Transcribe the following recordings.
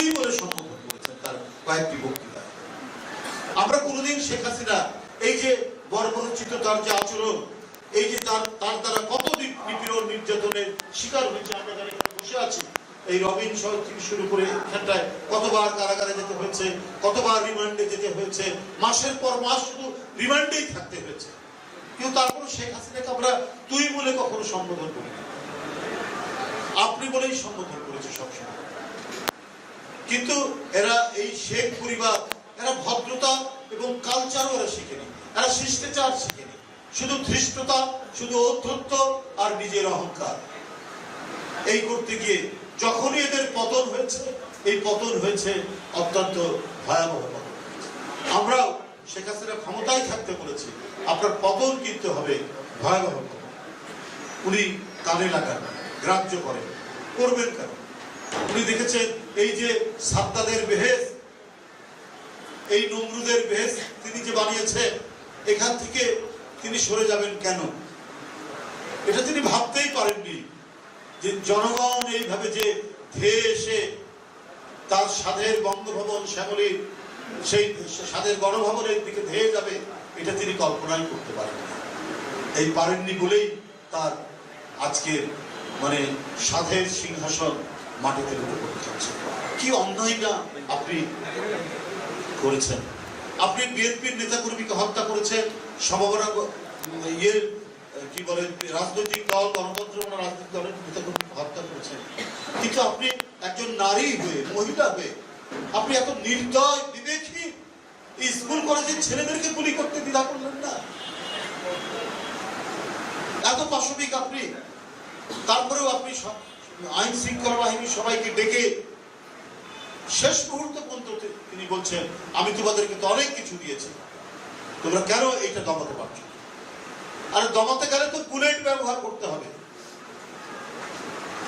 তুই বলে সম্বোধন করেছেন তার কয়েকটি বক্তৃতা আমরা কোনোদিন শেখ হাসিনা, এই যে বর্বরচিত তার যে আচরণ, এই যে তার তার দ্বারা কত নিপীড়ন, নির্যাতনের শিকার হয়েছে, আমরা যারা এখানে বসে আছি। এই রবিন সহ থেকে শুরু করে এখানটায় কতবার কারাগারে যেতে হয়েছে, কতবার রিমান্ডে যেতে হয়েছে, মাসের পর মাস শুধু রিমান্ডেই থাকতে হয়েছে। কিন্তু তারপর শেখ হাসিনাকে আমরা তুই বলে কখনো সম্বোধন করি আপনি বলেই সম্বোধন করেছে সবসময়। কিন্তু এরা এই শেখ পরিবার, এরা ভদ্রতা এবং কালচারও এরা শিখেনি। এরা শিষ্টাচার শিখেনি। শুধু ধৃষ্টতা, শুধু ঔদ্ধত্য আর নিজের অহংকার। এই করতে গিয়ে যখনই এদের পতন হয়েছে, এই পতন হয়েছে অত্যন্ত ভয়াবহ পতন আমরাও শেখ হাসিনা ক্ষমতায় থাকতে বলেছি, আপনার পতন কিনতে হবে ভয়াবহ। উনি কানে লাগান, গ্রাহ্য করেন, করবেন কেন? উনি দেখেছেন এই যে সাত্তাদের বেহেস এই নমরুদের বেহেস তিনি যে বানিয়েছেন, এখান থেকে তিনি সরে যাবেন কেন? এটা তিনি ভাবতেই পারেননি যে জনগণ এইভাবে যে ধেয়ে এসে তার স্বাদের বঙ্গভবন শ্যামলীর সেই স্বাদের গণভবনের দিকে ধেয়ে যাবে, এটা তিনি কল্পনাই করতে পারেননি। এই পারেননি বলেই তার আজকের মানে সাধের সিংহাসন মাটিতে লুটে পড়ে যাচ্ছে কি অন্যায় না আপনি করেছেন? আপনি বিএনপির নেতাকর্মীকে হত্যা করেছেন সমবরা ইয়ে কি বলে, রাজনৈতিক দল, গণতন্ত্র রাজনৈতিক দলের হত্যা করেছেন। কিন্তু আপনি একজন নারী হয়ে, মহিলা হয়ে, আপনি এত নির্দয় বিবেকহীন স্কুল কলেজের ছেলেদেরকে গুলি করতে দ্বিধা করলেন না? এত পাশবিক আপনি, তারপরেও আপনি আইন শৃঙ্খলা বাহিনী সবাইকে ডেকে শেষ মুহূর্ত পর্যন্ত তিনি বলছেন, আমি তোমাদেরকে তো অনেক কিছু দিয়েছি। তোমরা কেন এইটা দমাতে পারছ? আর দমাতে গেলে তো বুলেট ব্যবহার করতে হবে।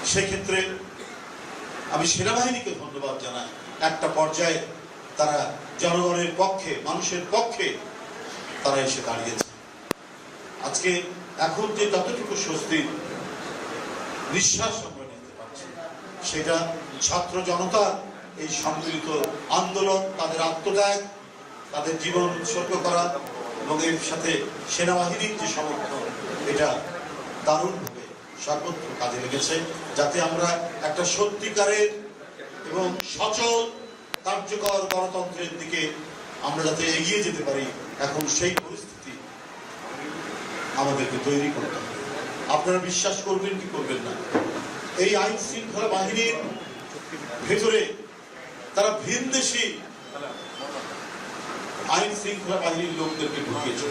সেক্ষেত্রে আমি সেনাবাহিনীকে ধন্যবাদ জানাই। একটা পর্যায়ে তারা জনগণের পক্ষে, মানুষের পক্ষে তারা এসে দাঁড়িয়েছে। আজকে এখন যে যতটুকু স্বস্তি, নিঃশ্বাস সেটা ছাত্র জনতার এই সম্মিলিত আন্দোলন, তাদের আত্মত্যাগ, তাদের জীবন উৎসর্গ করা এবং এর সাথে সেনাবাহিনীর যে সমর্থন, এটা দারুণভাবে সর্বত্র কাজে লেগেছে যাতে আমরা একটা সত্যিকারের এবং সচল, কার্যকর গণতন্ত্রের দিকে আমরা যাতে এগিয়ে যেতে পারি, এখন সেই পরিস্থিতি আমাদেরকে তৈরি করতে হবে। আপনারা বিশ্বাস করবেন কি করবেন না? এই আইন শৃঙ্খলা বাহিনীর ভেতরে তারা ভিনদেশি আইন শৃঙ্খলা বাহিনীর লোকদেরকে ঢুকিয়েছে।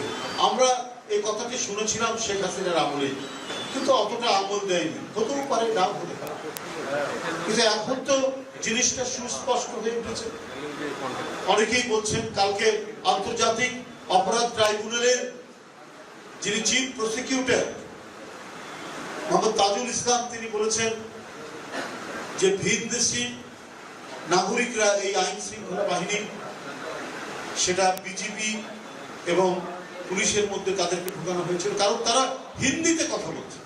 আমরা এই কথাটি শুনেছিলাম শেখ হাসিনার আমলে, কিন্তু অতটা আমল দেয়নি। হতেও পারে, নাও হতে কিন্তু এখন তো জিনিসটা সুস্পষ্ট হয়ে উঠেছে। অনেকেই বলছেন কালকে আন্তর্জাতিক অপরাধ ট্রাইব্যুনালের যিনি চিফ প্রসিকিউটর মোহাম্মদ তাজুল ইসলাম তিনি বলেছেন যে ভিনদেশি নাগরিকরা এই আইন শৃঙ্খলা বাহিনী, সেটা বিজিবি এবং পুলিশের মধ্যে তাদেরকে ঢুকানো হয়েছিল, কারণ তারা হিন্দিতে কথা বলছে।